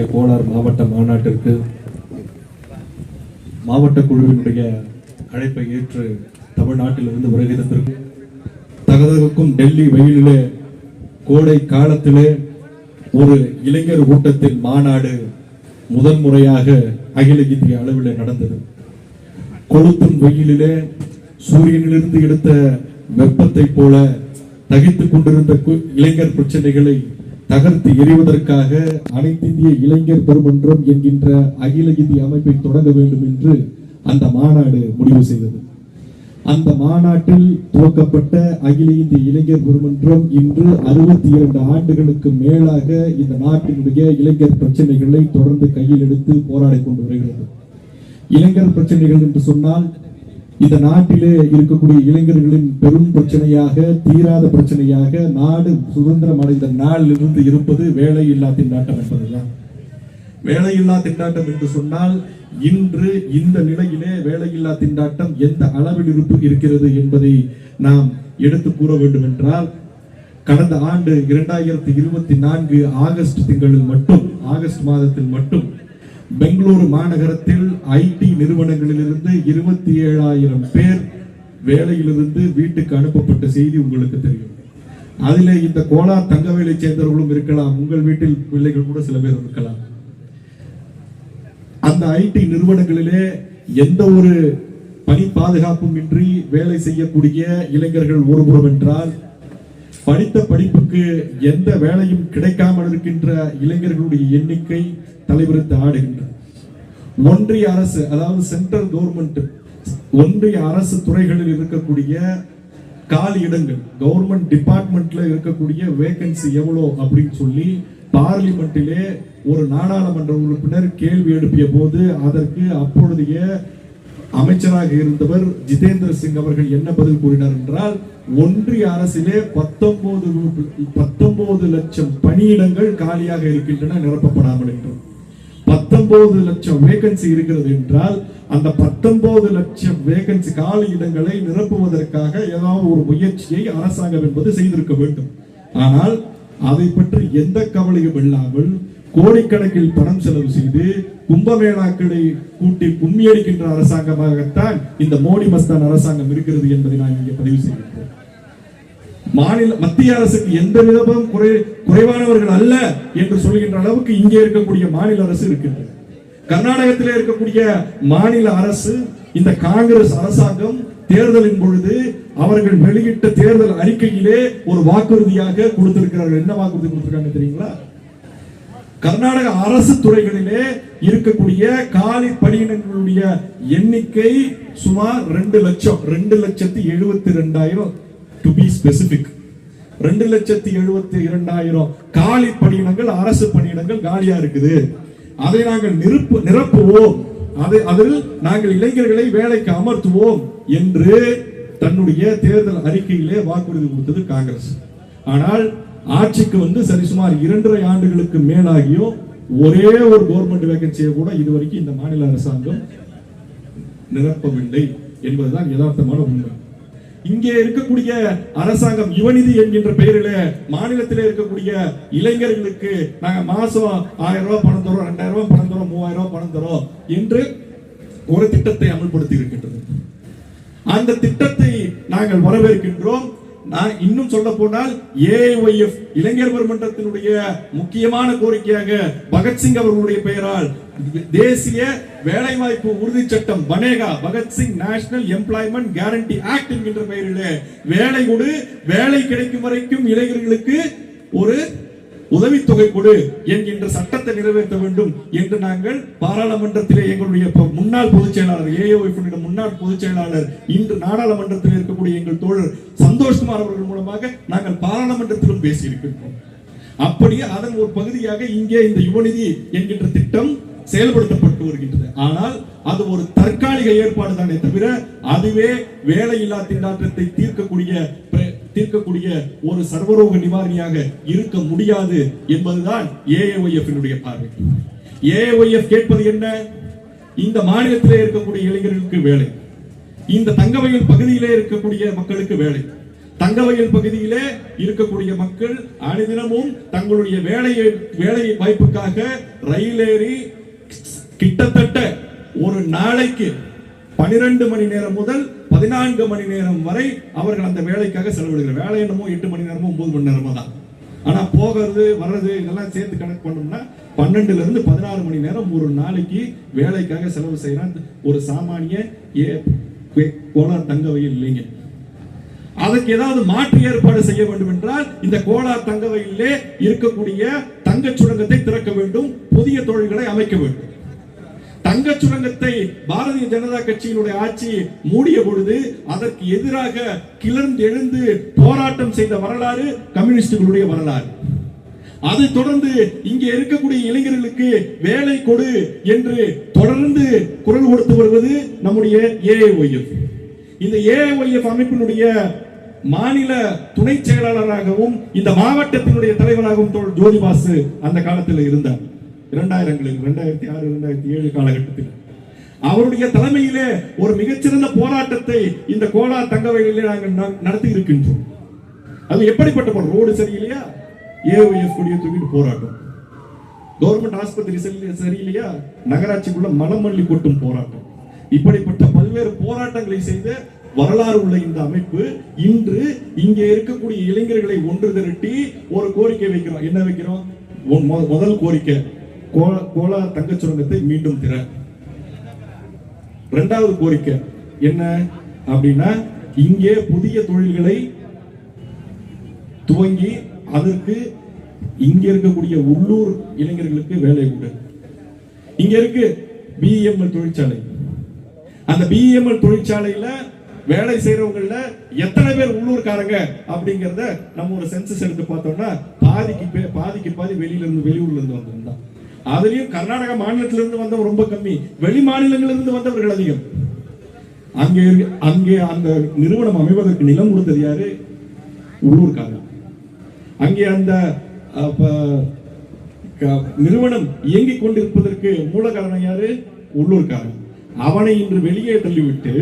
இருக்கக்கூடிய கோலார் மாவட்ட மாநாட்டிற்கு மாவட்ட குழுவினுடைய அழைப்பை ஏற்று தமிழ்நாட்டிலிருந்து வருகை தகதகக்கும் டெல்லி வெயிலிலே கோடை காலத்திலே ஒரு இளைஞர் கூட்டத்தின் மாநாடு முதன்முறையாக அகில இந்திய அளவில் நடந்தது. கொளுத்தும் வெயிலிலே சூரியனிலிருந்து எடுத்த வெப்பத்தை போல தகித்துக் கொண்டிருந்த இளைஞர் பிரச்சனைகளை தகர்த்து எறிவதற்காக அனைத்து இந்திய இளைஞர் பெருமன்றம் என்கின்ற அகில இந்திய அமைப்பை தொடங்க வேண்டும் என்று அந்த மாநாடு முடிவு செய்தது. அந்த மாநாட்டில் துவக்கப்பட்ட அகில இந்திய இளைஞர் பெருமன்றம் இன்று அறுபத்தி இரண்டு ஆண்டுகளுக்கு மேலாக இந்த நாட்டினுடைய இளைஞர் பிரச்சனைகளை தொடர்ந்து கையில் எடுத்து போராடிக் கொண்டு வருகிறது. இளைஞர் பிரச்சனைகள் என்று சொன்னால் இந்த நாட்டிலே இருக்கக்கூடிய இளைஞர்களின் பெரும் பிரச்சனையாக தீராத பிரச்சனையாக நாடு சுதந்திரம் அடைந்த நாளிலிருந்து இருப்பது வேலையில்லா திண்டாட்டம் என்பதுதான். வேலையில்லா திண்டாட்டம் என்று சொன்னால் இன்று இந்த நிலையிலே வேலையில்லா திண்டாட்டம் எந்த அளவில் இருப்பு இருக்கிறது என்பதை நாம் எடுத்து கூற வேண்டும் என்றால் கடந்த ஆண்டு இரண்டாயிரத்தி இருபத்தி நான்கு ஆகஸ்ட் திங்களில் மட்டும் ஆகஸ்ட் மாதத்தில் மட்டும் பெங்களூரு மாநகரத்தில் ஐடி நிறுவனங்களிலிருந்து இருபத்தி ஏழாயிரம் பேர் வேலையிலிருந்து வீட்டுக்கு அனுப்பப்பட்ட செய்தி உங்களுக்கு தெரியும். அதிலே இந்த கோலார் தங்கவேலை சேர்ந்தவர்களும் இருக்கலாம் உங்கள் வீட்டில் பிள்ளைகள் கூட சில பேர் இருக்கலாம். அந்த ஐடி நிறுவனங்களிலே எந்த ஒரு பணி பாதுகாப்பும் இன்றி வேலை செய்யக்கூடிய இளைஞர்கள் ஒருபுறம் என்றால் படித்த படிப்புக்கு எந்த வேலையும் கிடைக்காமல் இருக்கின்ற இளைஞர்களுடைய எண்ணிக்கை தலைவிரித்து ஆடுகின்றது. ஒன்றிய அரசு அதாவது சென்ட்ரல் கவர்மெண்ட் ஒன்றிய அரசு துறைகளில் இருக்கக்கூடிய காலி இடங்கள் கவர்மெண்ட் டிபார்ட்மெண்ட்ல இருக்கக்கூடிய வேகன்சி எவ்வளோ அப்படின்னு சொல்லி பார்லிமெண்ட்டிலே ஒரு நாடாளுமன்ற உறுப்பினர் கேள்வி எழுப்பிய போது அதற்கு அப்பொழுதைய அமைச்சராக இருந்தவர் ஜிதேந்திர சிங் அவர்கள் என்ன பதில் கூறினார் என்றால் ஒன்றிய அரசிலே பத்தொன்பது பத்தொன்பது லட்சம் பணியிடங்கள் காலியாக இருக்கின்றன நிரப்பப்படாமல் என்றும் பத்தொன்பது லட்சம் வேகன்சி இருக்கிறது என்றால் அந்த பத்தொன்பது லட்சம் வேகன்சி காலி இடங்களை நிரப்புவதற்காக ஏதாவது ஒரு முயற்சியை அரசாங்கம் என்பது செய்திருக்க வேண்டும். ஆனால் அதை பற்றி எந்த கவலையும் இல்லாமல் கோடிக்கணக்கில் பணம் செலவு செய்து கும்பமேளாக்களை கூட்டி கும்மி அடிக்கின்ற அரசாங்கமாகத்தான் இந்த மோடி மஸ்தான் அரசாங்கம் இருக்கிறது என்பதை நான் இங்கே பதிவு செய்கின்றேன். மாநில மத்திய அரசுக்கு எந்த விதமும் குறை குறைவானவர்கள் அல்ல என்று சொல்கின்ற அளவுக்கு இங்கே இருக்கக்கூடிய மாநில அரசு இருக்கின்றது. கர்நாடகத்தில் இருக்கக்கூடிய மாநில அரசு இந்த காங்கிரஸ் அரசாங்கம் தேர்தலின் பொழுது அவர்கள் வெளியிட்ட தேர்தல் அறிக்கையிலே ஒரு வாக்குறுதியாக கொடுத்திருக்கிறார்கள். என்ன வாக்குறுதி கொடுத்திருக்காங்க தெரியுங்களா? கர்நாடக அரசு துறைகளிலே இருக்கக்கூடிய காலி பணியிடங்களுடைய எண்ணிக்கை சுமார் ரெண்டு லட்சம் ரெண்டு லட்சத்தி எழுபத்தி ரெண்டாயிரம் டு பி ஸ்பெசிபிக் ரெண்டு லட்சத்தி எழுபத்தி இரண்டாயிரம் காலி பணியிடங்கள் அரசு பணியிடங்கள் காலியா இருக்குது. அதை நாங்கள் நிரப்பு நிரப்புவோம். அதை அதில் நாங்கள் இளைஞர்களை வேலைக்கு அமர்த்துவோம் என்று தன்னுடைய தேர்தல் அறிக்கையிலே வாக்குறுதி கொடுத்தது காங்கிரஸ். ஆனால் ஆட்சிக்கு வந்து சரி சுமார் இரண்டரை ஆண்டுகளுக்கு மேலாகியும் ஒரே ஒரு கவர்மெண்ட் வேகன்சியை கூட இதுவரைக்கும் இந்த மாநில அரசாங்கம் நிரப்பவில்லை என்பதுதான் யதார்த்தமான உண்மை. இங்கே இருக்கக்கூடிய அரசாங்கம் யுவநிதி என்கின்ற பெயரில மாநிலத்திலே இருக்கக்கூடிய இளைஞர்களுக்கு நாங்க மாசம் ஆயிரம் ரூபாய் பணம் தரோம் ரெண்டாயிரம் ரூபாய் பணம் தரோம் மூவாயிரம் ரூபாய் பணம் தரோம் என்று ஒரு திட்டத்தை அமல்படுத்தி இருக்கின்றது. அந்த திட்டத்தை நாங்கள் வரவேற்கின்றோம். நான் இன்னும் சொல்ல போனால் ஏஐஒய்எஃப் இளைஞர் மன்றத்தினுடைய முக்கியமான கோரிக்கையாக பகத்சிங் அவர்களுடைய பெயரால் தேசிய வேலைவாய்ப்பு உறுதி சட்டம் பனேகா Bhagat Singh national employment guarantee act என்கின்ற பெயரிலே வேலை கொடு வேலை கிடைக்கும் வரைக்கும் இளைஞர்களுக்கு ஒரு உதவித்தொகை கொடு என்கின்ற சட்டத்தை நிறைவேற்ற வேண்டும் என்று நாங்கள் பாராளுமன்றத்திலே எங்களுடைய முன்னாள் பொதுச் செயலாளர் ஏஓஎஃப் முன்னாள் பொதுச் செயலாளர் இன்று நாடாளுமன்றத்தில் இருக்கக்கூடிய எங்கள் தோழர் சந்தோஷ்குமார் அவர்கள் மூலமாக நாங்கள் பாராளுமன்றத்திலும் பேசியிருக்கின்றோம். அப்படியே அதன் ஒரு பகுதியாக இங்கே இந்த யுவநிதி என்கின்ற திட்டம் செயல்படுத்தப்பட்டு வருகின்றது. ஆனால் அது ஒரு தற்காலிக ஏற்பாடு தானே தவிர அதுவே வேலையில்லா திண்டாட்டத்தை தீர்க்கக்கூடிய தீர்க்கக்கூடிய ஒரு சர்வரோக நிவாரணியாக இருக்க முடியாது என்பதுதான் ஏஏஒய்எஃபினுடைய பார்வை. ஏஏஒய்எஃப் கேட்பது என்ன? இந்த மாநிலத்திலே இருக்கக்கூடிய இளைஞர்களுக்கு வேலை. இந்த தங்கவயல் பகுதியிலே இருக்கக்கூடிய மக்களுக்கு வேலை. தங்கவயல் பகுதியிலே இருக்கக்கூடிய மக்கள் அனுதினமும் தங்களுடைய வேலையை வேலை வாய்ப்புக்காக ரயில் ஏறி கிட்டத்தட்ட ஒரு நாளைக்கு பனிரெண்டு மணி நேரம் முதல் பதினான்கு மணி நேரம் வரை அவர்கள் அந்த வேலைக்காக செலவிடுகிற வேலை என்னமோ எட்டு மணி நேரமோ ஒன்பது மணி நேரமோ தான். ஆனா போகிறது வர்றது இதெல்லாம் சேர்த்து கணக்கு பண்ணோம்னா பன்னெண்டுல இருந்து பதினாறு மணி நேரம் ஒரு நாளைக்கு வேலைக்காக செலவு செய்யறான் ஒரு சாமானிய ஏ- கோலார் தங்கவையில் இல்லைங்க. அதற்கு ஏதாவது மாற்று ஏற்பாடு செய்ய வேண்டும் என்றால் இந்த கோலார் தங்க வயலிலே இருக்கக்கூடிய தங்கச் சுரங்கத்தை திறக்க வேண்டும் புதிய தொழில்களை அமைக்க வேண்டும். தங்கச் சுரங்கத்தை பாரதிய ஜனதா கட்சியினுடைய ஆட்சி மூடிய பொழுது அதற்கு எதிராக கிளர்ந்து எழுந்து போராட்டம் செய்த வரலாறு கம்யூனிஸ்டுகளுடைய வரலாறு. அதை தொடர்ந்து இங்கே இருக்கக்கூடிய இளைஞர்களுக்கு வேலை கொடு என்று தொடர்ந்து குரல் கொடுத்து வருவது நம்முடைய ஏஐஒய்எஃப் இந்த ஏஐஒய்எஃப் அமைப்பினுடைய மாநில துணை செயலாளராகவும் இந்த மாவட்டத்தினுடைய தலைவராகவும் ஜோதிபாசு அந்த காலத்தில் இருந்தார். இரண்டாயிரங்களில் இரண்டாயிரத்தி ஆறு இரண்டாயிரத்தி ஏழு காலகட்டத்தில். அவருடைய தலைமையிலே ஒரு மிகச்சிறந்த போராட்டத்தை இந்த கோலார் தங்கவையிலே நாங்கள் நடத்தி இருக்கின்றோம் அது எப்படிப்பட்ட போராட்டம்? ரோடு சரியில்லையா? ஏஓஎஃப் கொடியை தூக்கிட்டு போராட்டம். கவர்மெண்ட் ஆஸ்பத்திரி சரியில்லையா? நகராட்சிக்குள்ள மலமல்லி கொட்டும் போராட்டம். இப்படிப்பட்ட பல்வேறு போராட்டங்களை செய்த வரலாறு உள்ள இந்த அமைப்பு இன்று இங்கே இருக்கக்கூடிய இளைஞர்களை ஒன்று திரட்டி ஒரு கோரிக்கை வைக்கிறோம். என்ன வைக்கிறோம்? முதல் கோரிக்கை. கோலா- கோலார் தங்கச்சுரங்கத்தை மீண்டும் திற. இரண்டாவது கோரிக்கை என்ன அப்படின்னா இங்கே புதிய தொழில்களை துவங்கி அதற்கு இங்க இருக்கக்கூடிய உள்ளூர் இளைஞர்களுக்கு வேலை உண்டு. இங்க இருக்கு பிஎம்எல் தொழிற்சாலை. அந்த பிஎம்எல் தொழிற்சாலையில வேலை செய்யறவங்கள எத்தனை பேர் உள்ளூர்காரங்க அப்படிங்கறத நம்ம ஒரு சென்சஸ் எடுத்து பார்த்தோம்னா பாதிக்கு பே- பாதிக்கு பாதி வெளியில இருந்து வெளியூர்ல இருந்து வந்திருந்தான் அதுலயும் கர்நாடக மாநிலத்திலிருந்து வந்தவர் ரொம்ப கம்மி. வெளி மாநிலங்களிலிருந்து வந்தவர்கள் அதிகம். அங்கே அங்கே அந்த நிறுவனம் அமைவதற்கு நிலம் கொடுத்தது யாரு? உள்ளூர்காரங்க அங்கே அந்த நிறுவனம் இயங்கிக் கொண்டிருப்பதற்கு மூல காரணம் யாரு? உள்ளூர்காரன் அவனை இன்று வெளியே தள்ளிவிட்டு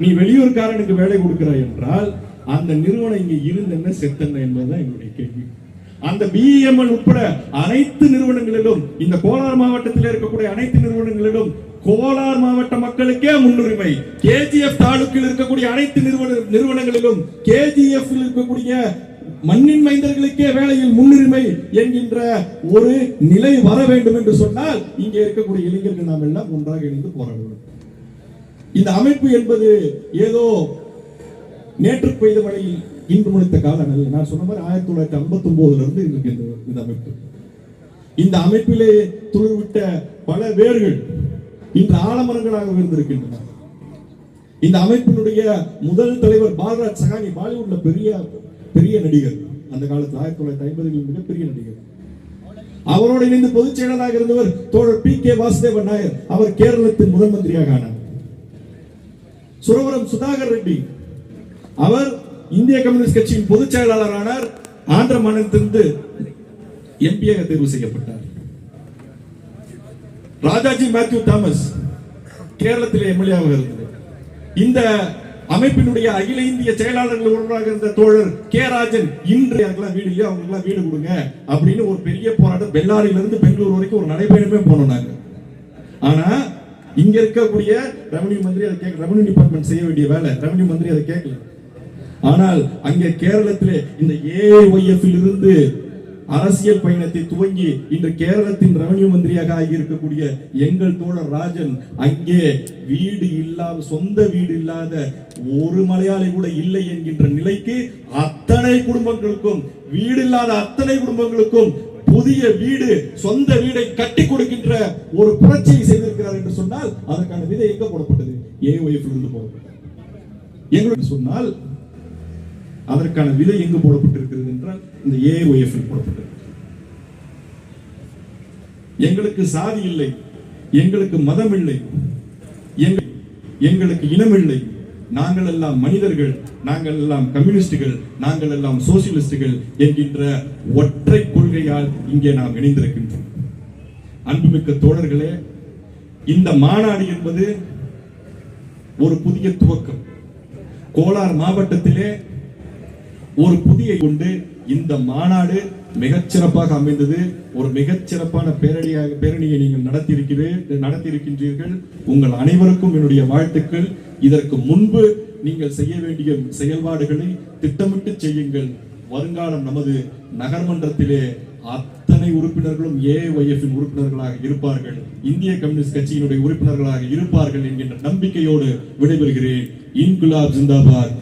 நீ வெளியூர்காரனுக்கு வேலை கொடுக்கிறாய் என்றால் அந்த நிறுவனம் இங்கே இருந்தென்ன செத்தென்ன என்பதுதான் என்னுடைய கேள்வி. அந்த பிஇஎம்எல் உட்பட அனைத்து நிறுவனங்களிலும் இந்த கோலார் மாவட்டத்தில் இருக்கக்கூடிய அனைத்து நிறுவனங்களிலும் கோலார் மாவட்ட மக்களுக்கே முன்னுரிமை. கேஜிஎஃப் தாலுக்கில் இருக்கக்கூடிய அனைத்து நிறுவன நிறுவனங்களிலும் கேஜிஎஃப் இருக்கக்கூடிய மண்ணின் மைந்தர்களுக்கே வேலையில் முன்னுரிமை என்கின்ற ஒரு நிலை வர வேண்டும் என்று சொன்னால் இங்கே இருக்கக்கூடிய இளைஞர்கள் நாம் எல்லாம் ஒன்றாக இணைந்து போராட வேண்டும் இந்த அமைப்பு என்பது ஏதோ நேற்று பெய்த மழையில் இன்று முடித்த காலம் அல்ல நான் சொன்ன மாதிரி ஆயிரத்தி தொள்ளாயிரத்தி ஐம்பத்தி ஒன்பதுல இருந்து இன்றைக்கு இந்த இந்த அமைப்பு. இந்த அமைப்பிலே துளிர்விட்ட பல வேர்கள் இன்று ஆலமரங்களாக இருந்திருக்கின்றன இந்த அமைப்பினுடைய முதல் தலைவர் பாலராஜ் சகானி பாலிவுட்ல பெரிய பெரிய நடிகர். அந்த காலத்தில் ஆயிரத்தி தொள்ளாயிரத்தி ஐம்பதுகளில் மிகப்பெரிய நடிகர். அவரோடு இணைந்து பொதுச் செயலராக இருந்தவர் தோழர் பி கே வாசுதேவன் நாயர். அவர் கேரளத்தின் முதல் மந்திரியாக ஆனார். சுரவரம் சுதாகர் ரெட்டி. அவர் இந்திய கம்யூனிஸ்ட் கட்சியின் பொதுச் செயலாளரானார் ஆந்திர மாநிலத்திலிருந்து எம்பியாக தேர்வு செய்யப்பட்டார். ராஜாஜி மேத்யூ தாமஸ் கேரளத்தில் எம்எல்ஏவாக இருந்தது. இந்த அமைப்பினுடைய அகில இந்திய செயலாளர்கள் ஒருவராக இருந்த தோழர் கே ராஜன் இன்று யாருக்கெல்லாம் வீடு இல்லையா? அவங்களுக்கெல்லாம் வீடு கொடுங்க அப்படின்னு ஒரு பெரிய போராட்டம் பெல்லாரியிலிருந்து பெங்களூர் வரைக்கும் ஒரு நடைபயணமே போனோம் நாங்க. ஆனா இங்க இருக்கக்கூடிய ரெவன்யூ மந்திரி அதை கேட்க ரெவன்யூ டிபார்ட்மெண்ட் செய்ய வேண்டிய வேலை. ரெவன்யூ மந்திரி அதை கேட்கல. ஆனால் அங்கே கேரளத்திலே இந்த ஏஒய்எஃப் இருந்து அரசியல் பயணத்தை துவங்கி இன்று கேரளத்தின் ரெவன்யூ மந்திரியாக ஆகியிருக்கக்கூடிய எங்கள் தோழர் ராஜன் அங்கே வீடு இல்லாத சொந்த வீடு இல்லாத ஒரு மலையாளி கூட இல்லை என்கின்ற நிலைக்கு அத்தனை குடும்பங்களுக்கும் வீடு இல்லாத அத்தனை குடும்பங்களுக்கும் புதிய வீடு சொந்த வீடை கட்டி கொடுக்கின்ற ஒரு புரட்சியை செய்திருக்கிறார் என்று சொன்னால் அதற்கான விதை எங்க போடப்பட்டது? ஏ ஒய்ஃப் இருந்து போடப்பட்டது. எங்களுக்கு சொன்னால் அதற்கான விதை எங்கு போடப்பட்டிருக்கிறது என்றால் இந்த ஏஒய்எஃப் போடப்பட்டிருக்கிறது. எங்களுக்கு சாதி இல்லை எங்களுக்கு மதம் இல்லை எங்களுக்கு இனம் இல்லை. நாங்கள் எல்லாம் மனிதர்கள் நாங்கள் எல்லாம் கம்யூனிஸ்டுகள் நாங்கள் எல்லாம் சோசியலிஸ்டுகள் என்கின்ற ஒற்றை கொள்கையால் இங்கே நாம் இணைந்திருக்கின்றோம். அன்புமிக்க தோழர்களே இந்த மாநாடு என்பது ஒரு புதிய துவக்கம். கோலார் மாவட்டத்திலே ஒரு புதிய கொண்டு இந்த மாநாடு மிகச்சிறப்பாக அமைந்தது. ஒரு மிகச்சிறப்பான பேரணியாக பேரணியை நீங்கள் நடத்தியிருக்கிறீர்கள் நடத்தியிருக்கின்றீர்கள். உங்கள் அனைவருக்கும் என்னுடைய வாழ்த்துக்கள். இதற்கு முன்பு நீங்கள் செய்ய வேண்டிய செயல்பாடுகளை திட்டமிட்டு செய்யுங்கள். வருங்காலம் நமது நகர்மன்றத்திலே அத்தனை உறுப்பினர்களும் ஏஐஒய்எஃப் உறுப்பினர்களாக இருப்பார்கள். இந்திய கம்யூனிஸ்ட் கட்சியினுடைய உறுப்பினர்களாக இருப்பார்கள் என்கின்ற நம்பிக்கையோடு விடைபெறுகிறேன். இன்குலாப் ஜிந்தாபாத்.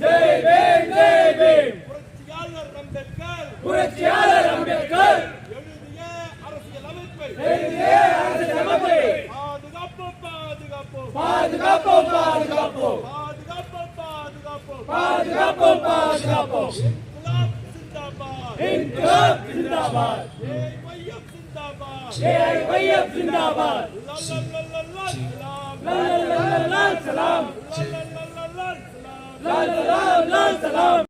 ஜெய் ஜெய் பீம் புரட்சியாளர் அம்பேத்கர் புரட்சியாளர் அம்பேத்கர் எழுதிய அரசியலமைப்பை எழுதிய அரசியலமைப்பை பாதுகாப்போம் பாதுகாப்போம் பாதுகாப்போம் பாதுகாப்போம் பாதுகாப்போம் பாதுகாப்போம் பாதுகாப்போம் இன்குலாப் ஜிந்தாபாத் இன்குலாப் ஜிந்தாபாத் ஜெய் வையப் ஜிந்தாபாத் ஜெய் வையப் ஜிந்தாபாத் சலாம் சலாம் لا سلام لا سلام